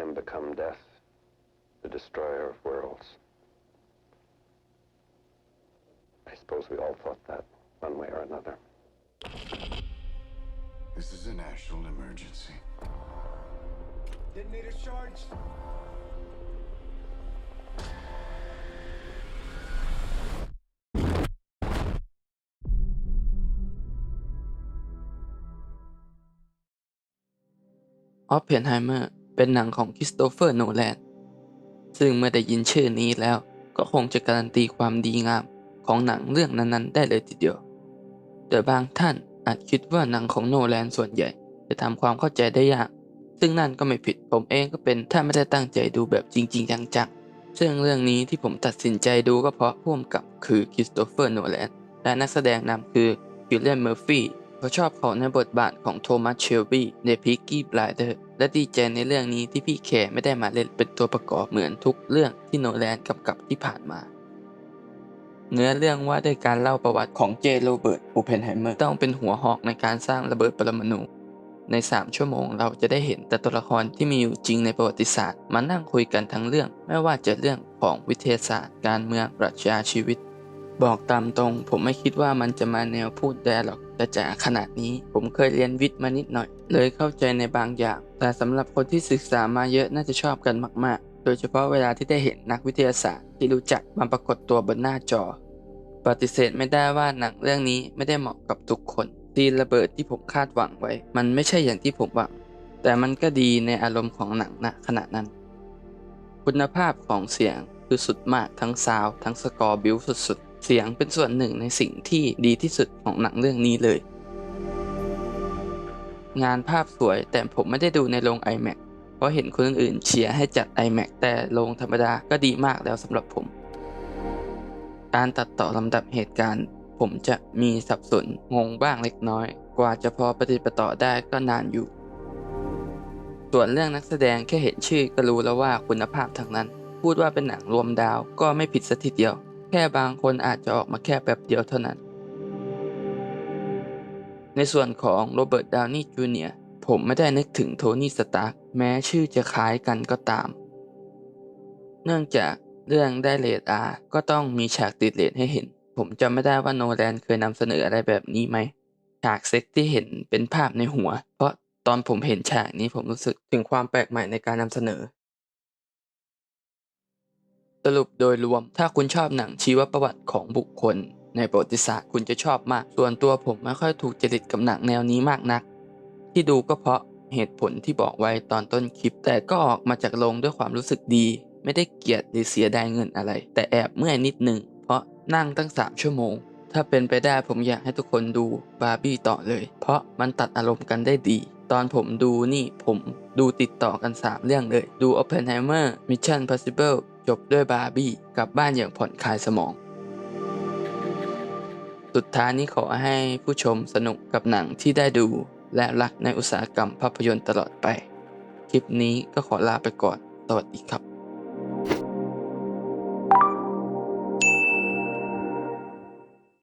am become death, the destroyer of worlds. I suppose we all thought that one way or another. This is a national emergency. Detonator charged. Oppenheimer เป็นหนังของคริสโตเฟอร์โนแลนซึ่งเมื่อได้ยินชื่อนี้แล้วก็คงจะการันตีความดีงามของหนังเรื่องนั้นๆ ได้เลยทีเดียว แต่บางท่านอาจคิดว่าหนังของโนแลนส่วนใหญ่จะทำความเข้าใจได้ยาก ซึ่งนั่นก็ไม่ผิดผมเองก็เป็นถ้าไม่ได้ตั้งใจดูแบบจริง ๆ จังๆซึ่งเรื่องนี้ที่ผมตัดสินใจดูก็เพราะพ่วงกับคือคริสโตเฟอร์โนแลนและนักแสดงนำคือคิลเลียนเมอร์ฟี่เพราะชอบเขาในบทบาทของโทมัสเชลบี้ในพิกกี้บลายเดอร์ และดีใจในเรื่องนี้ที่พี่แคร์ไม่ได้มาเล่นเป็นตัวประกอบเหมือนทุกเรื่องที่โนแลนกำกับที่ผ่านมา เนื้อเรื่องว่าด้วยการเล่าประวัติของเจโรเบิร์ตอูเพนไฮเมอร์ต้องเป็นหัวหอกในการสร้างระเบิดปรมาณูใน 3 ชั่วโมงเราจะได้เห็นแต่ตัวละครที่มีอยู่จริงในประวัติศาสตร์ มานั่งคุยกันทั้งเรื่อง ไม่ว่าจะเรื่องของวิทยาศาสตร์ การเมืองปรัชญาชีวิต บอกตามตรง ผมไม่คิดว่ามันจะมาแนวพูดแดร์หรอก แต่จ๋าขนาดนี้ ผมเคยเรียนวิทย์มานิดหน่อย เลยเข้าใจในบางอย่าง แต่สำหรับคนที่ศึกษามาเยอะน่าจะชอบกันมาก ๆ โดยเฉพาะเวลาที่ได้เห็นนักวิทยาศาสตร์ ที่รู้จักมาปรากฏตัวบนหน้าจอ ปฏิเสธไม่ได้ว่าหนังเรื่องนี้ไม่ได้เหมาะกับทุกคนซีนระเบิดที่ผมคาดหวังไว้ มันไม่ใช่อย่างที่ผมหวัง แต่มันก็ดีในอารมณ์ของหนังณขณะนั้น คุณภาพของเสียงคือสุดมากทั้งซาวทั้งสกอร์บิวสุดๆ เสียงเป็นส่วนหนึ่งในสิ่งที่ดีที่สุดของหนังเรื่องนี้เลย งานภาพสวยแต่ผมไม่ได้ดูในโรง iMac เพราะเห็นคนอื่นเชียร์ให้จัด iMac แต่โรงธรรมดาก็ดีมากแล้วสำหรับผม การตัดต่อลำดับเหตุการณ์ ผมจะมีสับสนงงบ้างเล็กน้อย กว่าจะพอปฏิปต่อได้ก็นานอยู่ ส่วนเรื่องนักแสดงแค่เห็นชื่อก็รู้แล้วว่าคุณภาพทั้งนั้น พูดว่าเป็นหนังรวมดาวก็ไม่ผิดสักทีเดียว แค่บางคนอาจจะออกมาแค่แป๊บเดียวเท่านั้น ในส่วนของโรเบิร์ต ดาวนี่จูเนียร์ผมไม่ได้นึกถึงโทนี่สตาร์กแม้ชื่อจะคล้ายกันก็ตาม เนื่องจากเรื่องได้เลดอาก็ต้องมีฉากติดเลดให้เห็น ผมจำไม่ได้ว่าโนแลนเคยนำเสนออะไรแบบนี้ไหม ฉากเซ็กที่เห็นเป็นภาพในหัว เพราะตอนผมเห็นฉากนี้ผมรู้สึกถึงความแปลกใหม่ในการนำเสนอ สรุปโดยรวม ถ้าคุณชอบหนังชีวประวัติของบุคคล ในประวัติศาสตร์คุณจะชอบมาก ส่วนตัวผมไม่ค่อยถูกจริตกับหนังแนวนี้มากนัก ที่ดูก็เพราะเหตุผลที่บอกไว้ตอนต้นคลิป แต่ก็ออกมาจากโรงด้วยความรู้สึกดี ไม่ได้เกลียดหรือเสียดายเงินอะไร แต่แอบเมื่อยนิดนึง เพราะนั่งตั้ง 3 ชั่วโมง ถ้าเป็นไปได้ผมอยากให้ทุกคนดูบาร์บี้ต่อเลย เพราะมันตัดอารมณ์กันได้ดี ตอนผมดูนี่ผมดูติดต่อกัน 3 เรื่องเลย ดู Oppenheimer Mission Possible จบด้วยบาร์บี้กลับบ้านอย่างผ่อนคลายสมอง สุดท้ายนี้ขอให้ผู้ชมสนุกกับหนังที่ได้ดู และรักในอุตสาหกรรมภาพยนตร์ตลอดไป คลิปนี้ก็ขอลาไปก่อน สวัสดีครับ